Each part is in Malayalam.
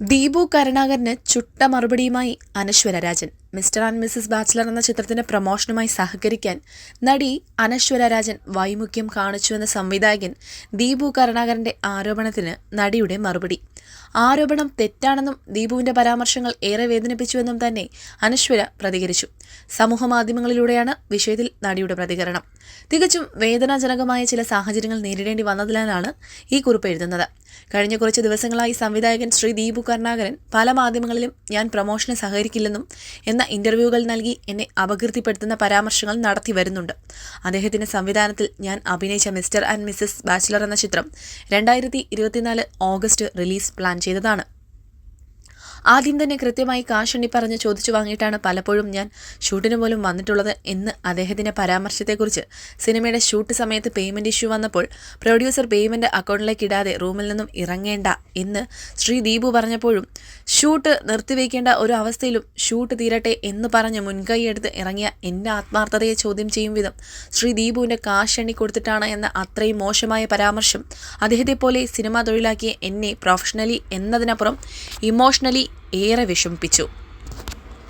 ദീപു കരുണാകരന് ചുട്ട മറുപടിയുമായി Anaswara Rajan Mister and Missus Bachelor എന്ന ചിത്രത്തിന്റെ പ്രമോഷനുമായി സഹകരിക്കാൻ നടി അനശ്വര രാജൻ വൈമുഖ്യം കാണിച്ചുവെന്ന സംവിധായകൻ ദീപു കരുണാകരന്റെ ആരോപണത്തിന് നടിയുടെ മറുപടി. ആരോപണം തെറ്റാണെന്നും ദീപുവിന്റെ പരാമർശങ്ങൾ ഏറെ വേദനിപ്പിച്ചുവെന്നും തന്നെ അനശ്വര പ്രതികരിച്ചു. സമൂഹ മാധ്യമങ്ങളിലൂടെയാണ് വിഷയത്തിൽ നടിയുടെ പ്രതികരണം. തികച്ചും വേദനാജനകമായ ചില സാഹചര്യങ്ങൾ നേരിടേണ്ടി വന്നതിനാലാണ് ഈ കുറിപ്പ് എഴുതുന്നത്. കഴിഞ്ഞ കുറച്ച് ദിവസങ്ങളായി സംവിധായകൻ ശ്രീ ദീപു കരുണാകരൻ പല മാധ്യമങ്ങളിലും ഞാൻ പ്രമോഷന് സഹകരിക്കില്ലെന്നും എന്ന ഇന്റർവ്യൂകൾ നൽകി എന്നെ അപകീർത്തിപ്പെടുത്തുന്ന പരാമർശങ്ങൾ നടത്തി വരുന്നുണ്ട്. അദ്ദേഹത്തിന്റെ സംവിധാനത്തിൽ ഞാൻ അഭിനയിച്ച മിസ്റ്റർ ആൻഡ് മിസ്സസ് ബാച്ചിലർ എന്ന ചിത്രം രണ്ടായിരത്തി ഓഗസ്റ്റ് റിലീസ് പ്ലാൻ ചെയ്തതാണ്. ആദ്യം തന്നെ കൃത്യമായി കാശെണ്ണി പറഞ്ഞ് ചോദിച്ചു വാങ്ങിയിട്ടാണ് പലപ്പോഴും ഞാൻ ഷൂട്ടിന് പോലും വന്നിട്ടുള്ളത് എന്ന് അദ്ദേഹത്തിന്റെ പരാമർശത്തെക്കുറിച്ച്. സിനിമയുടെ ഷൂട്ട് സമയത്ത് പേയ്മെന്റ് ഇഷ്യൂ വന്നപ്പോൾ പ്രൊഡ്യൂസർ പേയ്മെന്റ് അക്കൗണ്ടിലേക്ക് ഇടാതെ റൂമിൽ നിന്നും ഇറങ്ങേണ്ട എന്ന് ശ്രീ ദീപു പറഞ്ഞപ്പോഴും ഷൂട്ട് നിർത്തിവെക്കേണ്ട ഒരു അവസ്ഥയിലും ഷൂട്ട് തീരട്ടെ എന്ന് പറഞ്ഞ് മുൻകൈയെടുത്ത് ഇറങ്ങിയ എന്റെ ആത്മാർത്ഥതയെ ചോദ്യം ചെയ്യും വിധം ശ്രീ ദീപുവിന്റെ കാശെണ്ണി കൊടുത്തിട്ടാണ് എന്ന അത്രയും മോശമായ പരാമർശം അദ്ദേഹത്തെ പോലെ സിനിമാ തൊഴിലാക്കിയ എന്നെ പ്രൊഫഷണലി എന്നതിനപ്പുറം ഇമോഷണലി ഏറെ വിഷമിപ്പിച്ചു.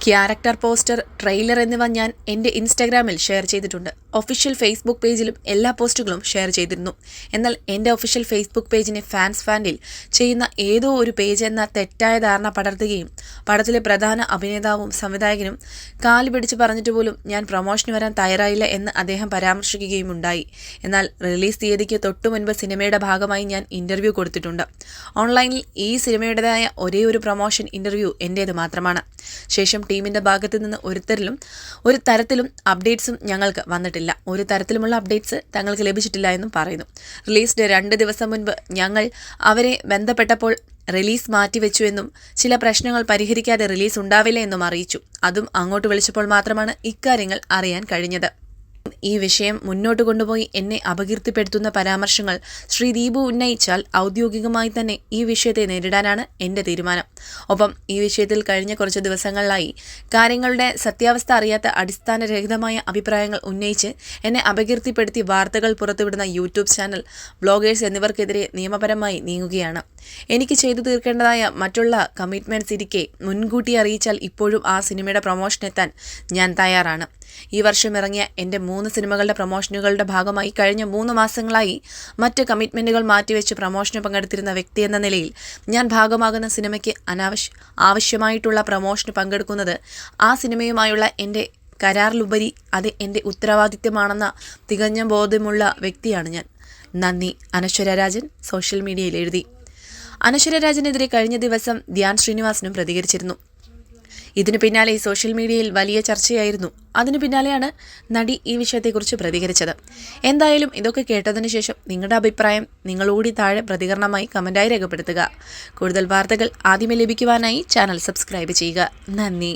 ക്യാരക്ടർ പോസ്റ്റർ ട്രെയിലർ എന്നിവ ഞാൻ എന്റെ ഇൻസ്റ്റാഗ്രാമിൽ ഷെയർ ചെയ്തിട്ടുണ്ട്. ഒഫീഷ്യൽ ഫേസ്ബുക്ക് പേജിലും എല്ലാ പോസ്റ്റുകളും ഷെയർ ചെയ്തിരുന്നു എന്നാൽ എന്റെ ഒഫീഷ്യൽ ഫേസ്ബുക്ക് പേജിനെ ഫാൻസ് ഫാൻഡിൽ ചെയ്യുന്ന ഏതോ ഒരു പേജ് എന്ന തെറ്റായ ധാരണ പടർത്തുകയും പടത്തിലെ പ്രധാന അഭിനേതാവും സംവിധായകനും കാൽ പിടിച്ച് പറഞ്ഞിട്ട് പോലും ഞാൻ പ്രൊമോഷന് വരാൻ തയ്യാറായില്ല എന്ന് അദ്ദേഹം പരാമർശിക്കുകയും ഉണ്ടായി. എന്നാൽ റിലീസ് തീയതിക്ക് തൊട്ടു മുൻപ് സിനിമയുടെ ഭാഗമായി ഞാൻ ഇന്റർവ്യൂ കൊടുത്തിട്ടുണ്ട്. ഓൺലൈനിൽ ഈ സിനിമയുടേതായ ഒരേ ഒരു പ്രൊമോഷൻ ഇന്റർവ്യൂ എന്റേത് മാത്രമാണ്. ശേഷം ടീമിന്റെ ഭാഗത്തു നിന്ന് ഒരുത്തരിലും ഒരു തരത്തിലും അപ്ഡേറ്റ്സും ഞങ്ങൾക്ക് വന്നിട്ടില്ല. ഒരു തരത്തിലുമുള്ള അപ്ഡേറ്റ്സ് തങ്ങൾക്ക് ലഭിച്ചിട്ടില്ല എന്നും പറയുന്നു. റിലീസ്ഡ് രണ്ട് ദിവസം മുൻപ് ഞങ്ങൾ അവരെ ബന്ധപ്പെട്ടപ്പോൾ റിലീസ് മാറ്റിവെച്ചു എന്നും ചില പ്രശ്നങ്ങൾ പരിഹരിക്കാതെ റിലീസ് ഉണ്ടാവില്ല എന്നും അറിയിച്ചു. അതും അങ്ങോട്ട് വിളിച്ചപ്പോൾ മാത്രമാണ് ഇക്കാര്യങ്ങൾ അറിയാൻ കഴിഞ്ഞത്. ഈ വിഷയം മുന്നോട്ട് കൊണ്ടുപോയി എന്നെ അപകീർത്തിപ്പെടുത്തുന്ന പരാമർശങ്ങൾ ശ്രീ ദീപു ഉന്നയിച്ചാൽ ഔദ്യോഗികമായി തന്നെ ഈ വിഷയത്തെ നേരിടാനാണ് എന്റെ തീരുമാനം. ഒപ്പം ഈ വിഷയത്തിൽ കഴിഞ്ഞ കുറച്ച് ദിവസങ്ങളിലായി കാര്യങ്ങളുടെ സത്യാവസ്ഥ അറിയാത്ത അടിസ്ഥാനരഹിതമായ അഭിപ്രായങ്ങൾ ഉന്നയിച്ച് എന്നെ അപകീർത്തിപ്പെടുത്തി വാർത്തകൾ പുറത്തുവിടുന്ന യൂട്യൂബ് ചാനൽ ബ്ലോഗേഴ്സ് എന്നിവർക്കെതിരെ നിയമപരമായി നീങ്ങുകയാണ്. എനിക്ക് ചെയ്തു തീർക്കേണ്ടതായ മറ്റുള്ള കമ്മിറ്റ്മെന്റ്സ് ഇരിക്കെ മുൻകൂട്ടി അറിയിച്ചാൽ ഇപ്പോഴും ആ സിനിമയുടെ പ്രൊമോഷൻ എത്താൻ ഞാൻ തയ്യാറാണ്. ഈ വർഷം ഇറങ്ങിയ എന്റെ മൂന്ന് സിനിമകളുടെ പ്രൊമോഷനുകളുടെ ഭാഗമായി കഴിഞ്ഞ മൂന്ന് മാസങ്ങളായി മറ്റ് കമ്മിറ്റ്മെന്റുകൾ മാറ്റിവെച്ച് പ്രൊമോഷന് പങ്കെടുത്തിരുന്ന വ്യക്തി എന്ന നിലയിൽ ഞാൻ ഭാഗമാകുന്ന സിനിമയ്ക്ക് അനാവശ്യ ആവശ്യമായിട്ടുള്ള പ്രൊമോഷന് പങ്കെടുക്കുന്നത് ആ സിനിമയുമായുള്ള എന്റെ കരാറിലുപരി അത് എന്റെ ഉത്തരവാദിത്യമാണെന്ന തികഞ്ഞ ബോധ്യമുള്ള വ്യക്തിയാണ് ഞാൻ. നന്ദി. അനശ്വര രാജൻ സോഷ്യൽ മീഡിയയിൽ എഴുതി. അനശ്വര രാജനെതിരെ കഴിഞ്ഞ ദിവസം ധ്യാൻ ശ്രീനിവാസനും പ്രതികരിച്ചിരുന്നു. ഇതിനു പിന്നാലെ സോഷ്യൽ മീഡിയയിൽ വലിയ ചർച്ചയായിരുന്നു. അതിനു പിന്നാലെയാണ് നടി ഈ വിഷയത്തെക്കുറിച്ച് പ്രതികരിച്ചത്. എന്തായാലും ഇതൊക്കെ കേട്ടതിന് ശേഷം നിങ്ങളുടെ അഭിപ്രായം നിങ്ങളോടി താഴെ പ്രതികരണമായി കമന്റായി രേഖപ്പെടുത്തുക. കൂടുതൽ വാർത്തകൾ ആദ്യമേ ലഭിക്കുവാനായി ചാനൽ സബ്സ്ക്രൈബ് ചെയ്യുക. നന്ദി.